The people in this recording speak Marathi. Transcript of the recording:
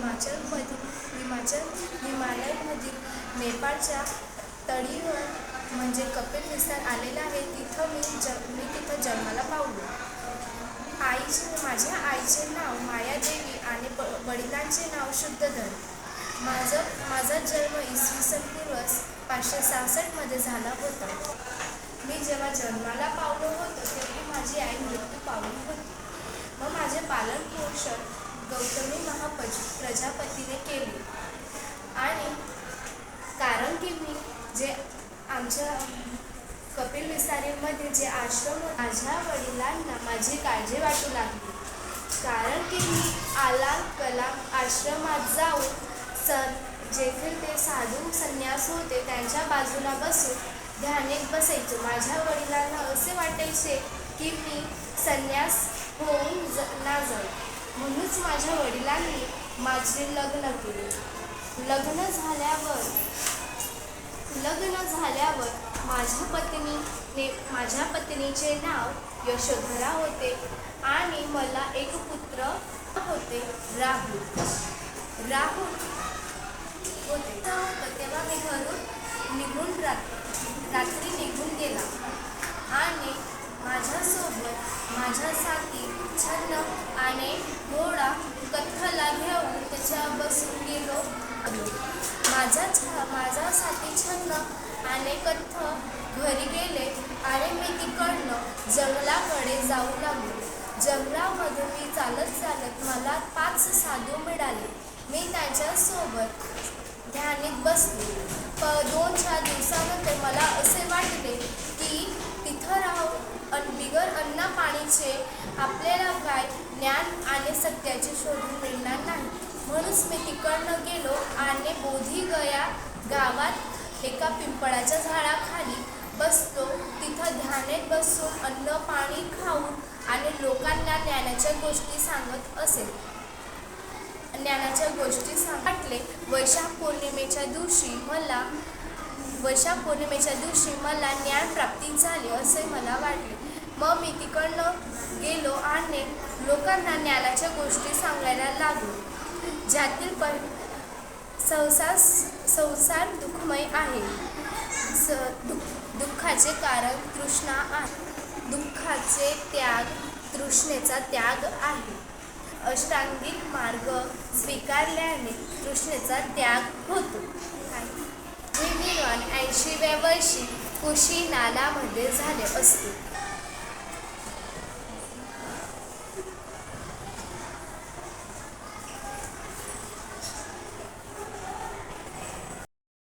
हिमाचलमधील हिमाचल हिमालयामधील नेपाळच्या तळीवर म्हणजे कपिल निसर आलेला आहे. तिथं मी ज मी तिथं जन्माला पावलो. आईचे माझ्या आईचे नाव मायादेवी आणि ब वडिलांचे नाव शुद्धधर माझं माझा जन्म इसवी सन पूर्व पाचशे सहासष्टमध्ये झाला होता. मी जेव्हा जन्माला पावलो होतो तेव्हा माझी आई मृत्यू पावली होती. मग माझे पालन पोषण महापज प्रजापतीने केली. आणि कारण की मी जे आमच्या कपिल विसारीमध्ये जे आश्रम माझ्या वडिलांना माझी काळजी वाटू लागली. कारण की मी आला कलाम आश्रमात जाऊन सन जेथे ते साधू संन्यास होते त्यांच्या बाजूला बसून ध्यानेत बसायचो. माझ्या वडिलांना असे वाटायचे की मी संन्यास होऊन ज ना जाऊ. म्हणूनच माझ्या वडिलांनी माझे लग्न केले. लग्न झाल्यावर लग्न झाल्यावर माझ्या पत्नीने माझ्या पत्नीचे नाव यशोधरा होते आणि मला एक पुत्र होते राहुल. राहुल होते तेव्हा मी घरून निघून रात्री रात्री निघून गेला आणि माझ्यासोबत माझ्यासाठी छंद छन्न आणि घोडा कथ्थला घेऊन त्याच्या बसून गेलो. आलो माझा छ माझ्यासाठी छन्न आणि कथ्थ घरी गेले आणि मी तिकडनं जंगलाकडे जाऊ लागलो. जंगलामध्ये मी चालत चालत मला पाच साधू मिळाले. मी त्यांच्यासोबत ध्यानीत बसले. प दोन चार दिवसानंतर मला असे वाटले की तिथं राहून अन बिगर अन्न पाणीचे आपल्याला काय ज्ञान आणि सत्याचे शोधून मिळणार नाही. म्हणूनच मी तिकडनं गेलो आणि बोधी गया गावात एका पिंपळाच्या झाडाखाली बसतो तिथं ध्यानेत बसून अन्न पाणी खाऊन आणि लोकांना ज्ञानाच्या गोष्टी सांगत असेल ज्ञानाच्या गोष्टी सांगले वैशाख पौर्णिमेच्या दिवशी मला वैशाख पौर्णिमेच्या दिवशी मला ज्ञानप्राप्ती झाली असे मला वाटले. मग मी तिकडनं गेलो आणि लोकांना ज्ञानाच्या गोष्टी सांगायला लागलो. ज्यातील पण संसार संसार दुःखमय आहे. स दुःख दुःखाचे कारण तृष्णा आहे. दुःखाचे त्याग तृष्णेचा त्याग आहे. अष्टांगिक मार्ग स्वीकारल्याने तृष्णेचा त्याग होतो. हे निर्वाण ऐंशीव्या वर्षी कुशी नालामध्ये झाले असते.